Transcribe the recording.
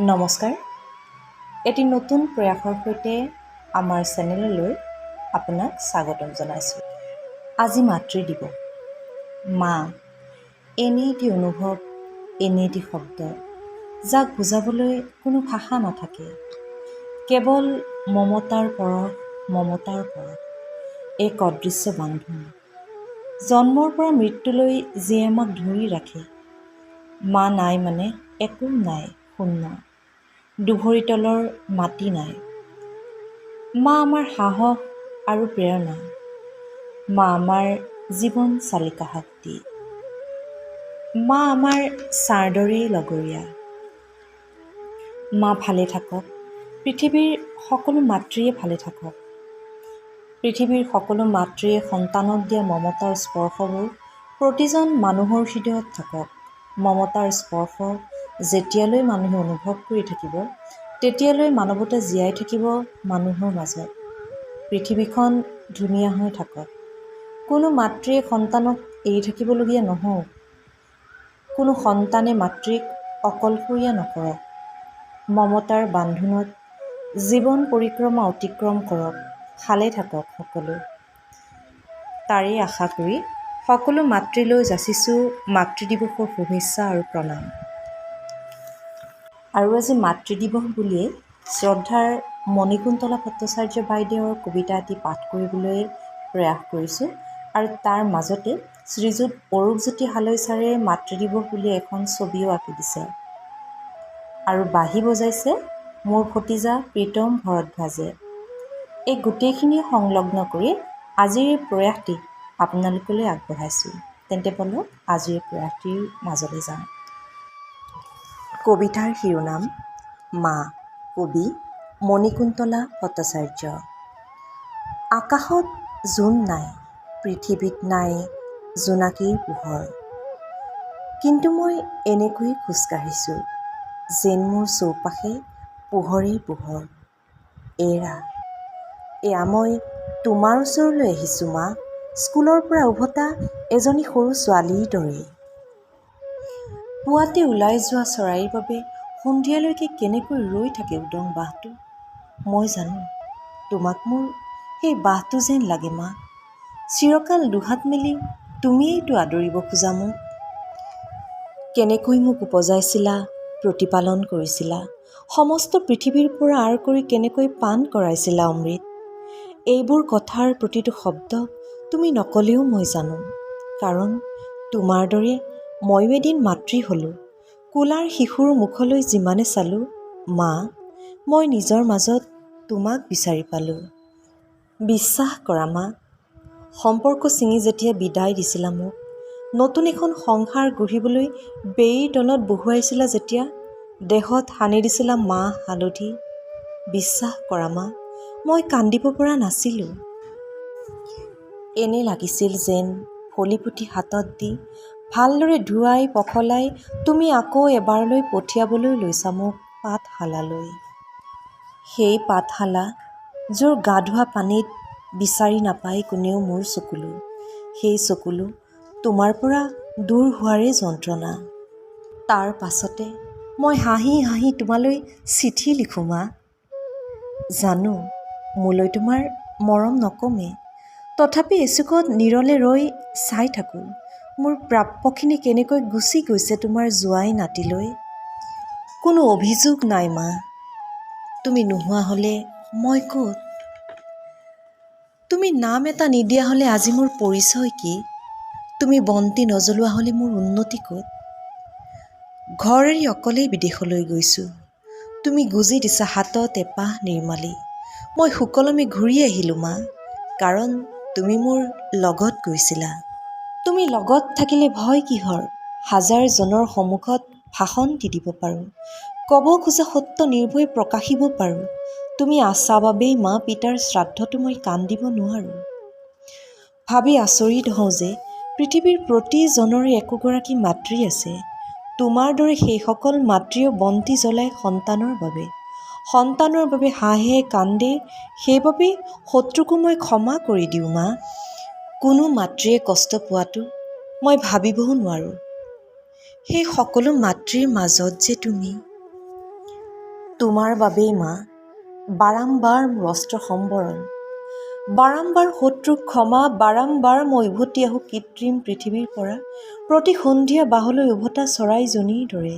নমস্কাৰ। এটি নতুন প্ৰয়াসৰ সৈতে আমাৰ চেনেললৈ আপোনাক স্বাগতম জনাইছোঁ। আজি মাতৃ দিৱস মা এনে এটি অনুভৱ এনে এটি শব্দ যাক বুজাবলৈ কোনো ভাষা নাথাকে। কেৱল মমতাৰ পৰশ মমতাৰ পৰশ এক অদৃশ্য বান্ধোন। জন্মৰ পৰা মৃত্যুলৈ যিয়ে আমাক ধৰি ৰাখে। মা নাই মানে একো নাই। শূন্য দুভৰি তলৰ মাটি নাই। মা আমাৰ সাহস আৰু প্ৰেৰণা। মা আমাৰ জীৱন চালিকা শক্তি। মা আমাৰ ছাৰ দৰেই লগৰীয়া। মা ভালে থাকক। পৃথিৱীৰ সকলো মাতৃয়ে ভালে থাকক। পৃথিৱীৰ সকলো মাতৃয়ে সন্তানক দিয়া মমতাৰ স্পৰ্শবোৰ প্ৰতিজন মানুহৰ হৃদয়ত থাকক। মমতাৰ স্পৰ্শ যেতিয়ালৈ মানুহে অনুভৱ কৰি থাকিব তেতিয়ালৈ মানৱতা জীয়াই থাকিব মানুহৰ মাজত। পৃথিৱীখন ধুনীয়া হৈ থাকক। কোনো মাতৃয়ে সন্তানক এৰি থাকিবলগীয়া নহওক। কোনো সন্তানে মাতৃক অকলশৰীয়া নকৰক। মমতাৰ বান্ধোনত জীৱন পৰিক্ৰমা অতিক্ৰম কৰক ভালে থাকক সকলো। তাৰেই আশা কৰি সকলো মাতৃলৈ যাচিছোঁ মাতৃ দিৱসৰ শুভেচ্ছা আৰু প্ৰণাম। আৰু আজি মাতৃ দিৱস বুলিয়েই শ্ৰদ্ধাৰ মণিকুন্তলা ভট্টাচাৰ্য বাইদেউৰ কবিতা এটি পাঠ কৰিবলৈ প্ৰয়াস কৰিছোঁ। আৰু তাৰ মাজতে শ্ৰীযুত অৰূপজ্যোতি হালৈ ছাৰে মাতৃ দিৱস বুলি এখন ছবিও আঁকি দিছে। আৰু বাঁহী বজাইছে মোৰ ভতিজা প্ৰীতম ভৰদ্বাজে। এই গোটেইখিনি সংলগ্ন কৰি আজিৰ এই প্ৰয়াসটি আপোনালোকলৈ আগবঢ়াইছোঁ। তেন্তে বলক আজিৰ প্ৰয়াসটিৰ মাজলৈ যাওঁ। কবিতাৰ শিৰোনাম মা কবি মণিকুন্তলা ভট্টাচাৰ্য। আকাশত জোন নাই পৃথিৱীত নাই জোনাকীৰ পোহৰ। কিন্তু মই এনেকৈয়ে খোজকাঢ়িছোঁ যেন মোৰ চৌপাশে পোহৰেই পোহৰ। এৰা এয়া মই তোমাৰ ওচৰলৈ আহিছোঁ মা স্কুলৰ পৰা উভতা এজনী সৰু ছোৱালীৰ দৰেই। পুৱাতে ওলাই যোৱা চৰাইৰ বাবে সন্ধিয়ালৈকে কেনেকৈ ৰৈ থাকে উদং বাঁহটো? মই জানো। তোমাক মোৰ সেই বাঁহটো যেন লাগে মা। চিৰকাল দুহাত মেলি তুমিয়েইতো আদৰিব খোজা মোক। কেনেকৈ মোক উপজাইছিলা প্ৰতিপালন কৰিছিলা সমস্ত পৃথিৱীৰ পৰা আঁৰ কৰি কেনেকৈ পাণ কৰাইছিলা অমৃত? এইবোৰ কথাৰ প্ৰতিটো শব্দ তুমি নক'লেও মই জানো। কাৰণ তোমাৰ দৰে ময়ো এদিন মাতৃ হ'লোঁ। কোলাৰ শিশুৰ মুখলৈ যিমানে চালোঁ মা মই নিজৰ মাজত তোমাক বিচাৰি পালোঁ। বিশ্বাস কৰা মা সম্পৰ্ক ছিঙি যেতিয়া বিদায় দিছিলা মোক নতুন এখন সংসাৰ গঢ়িবলৈ বেইৰ তলত বহুৱাইছিলা যেতিয়া দেহত সানি দিছিলা মাহ হালধি। বিশ্বাস কৰা মা মই কান্দিব পৰা নাছিলোঁ। এনে লাগিছিল যেন ফলি পুথি হাতত দি ভালদৰে ধুৱাই পখলাই তুমি আকৌ এবাৰলৈ পঠিয়াবলৈ লৈছা মোক পাঠশালালৈ। সেই পাঠশালা য'ৰ গা ধোৱা পানীত বিচাৰি নাপায় কোনেও মোৰ চকুলো। সেই চকুলো তোমাৰ পৰা দূৰ হোৱাৰে যন্ত্ৰণা। তাৰ পাছতে মই হাঁহি হাঁহি তোমালৈ চিঠি লিখোঁ মা। জানো মোলৈ তোমাৰ মৰম নকমে। তথাপি এচুকত নিৰলে ৰৈ চাই থাকোঁ। মোৰ প্ৰাপ্যখিনি কেনেকৈ গুচি গৈছে তোমাৰ জোৱাই নাতিলৈ? কোনো অভিযোগ নাই মা। তুমি নোহোৱা হ'লে মই ক'ত? তুমি নাম এটা নিদিয়া হ'লে আজি মোৰ পৰিচয় কি? তুমি বন্তি নজ্বলোৱা হ'লে মোৰ উন্নতি ক'ত? ঘৰ এৰি অকলেই বিদেশলৈ গৈছোঁ। তুমি গুজি দিছা হাতত এপাহ নিৰ্মালি। মই সুকলমে ঘূৰি আহিলোঁ মা। কাৰণ তুমি মোৰ লগত গৈছিলা। তুমি লগত থাকিলে ভয় কিহৰ? হাজাৰজনৰ সন্মুখত ভাষণ দি দিব পাৰোঁ। ক'ব খোজা সত্য নিৰ্ভয় প্ৰকাশিব পাৰোঁ। তুমি আছা বাবেই মা পিতাৰ শ্ৰাদ্ধটো মই কান্দিব নোৱাৰোঁ। ভাবি আচৰিত হওঁ যে পৃথিৱীৰ প্ৰতিজনৰে একোগৰাকী মাতৃ আছে। তোমাৰ দৰে সেইসকল মাতৃয়েও বন্তি জ্বলায় সন্তানৰ বাবে। সন্তানৰ বাবে হাঁহে কান্দে। সেইবাবে শত্ৰুকো মই ক্ষমা কৰি দিওঁ মা। কোনো মাতৃয়ে কষ্ট পোৱাটো মই ভাবিবও নোৱাৰোঁ। সেই সকলো মাতৃৰ মাজত যে তুমি তোমাৰ বাবেই মা বাৰম্বাৰ মোৰ অস্ত্ৰ সম্বৰণ বাৰম্বাৰ শত্ৰুক ক্ষমা বাৰম্বাৰ মই উভতি আহোঁ কৃত্ৰিম পৃথিৱীৰ পৰা প্ৰতি সন্ধিয়া বাহলৈ উভতা চৰাইজনীৰ দৰে।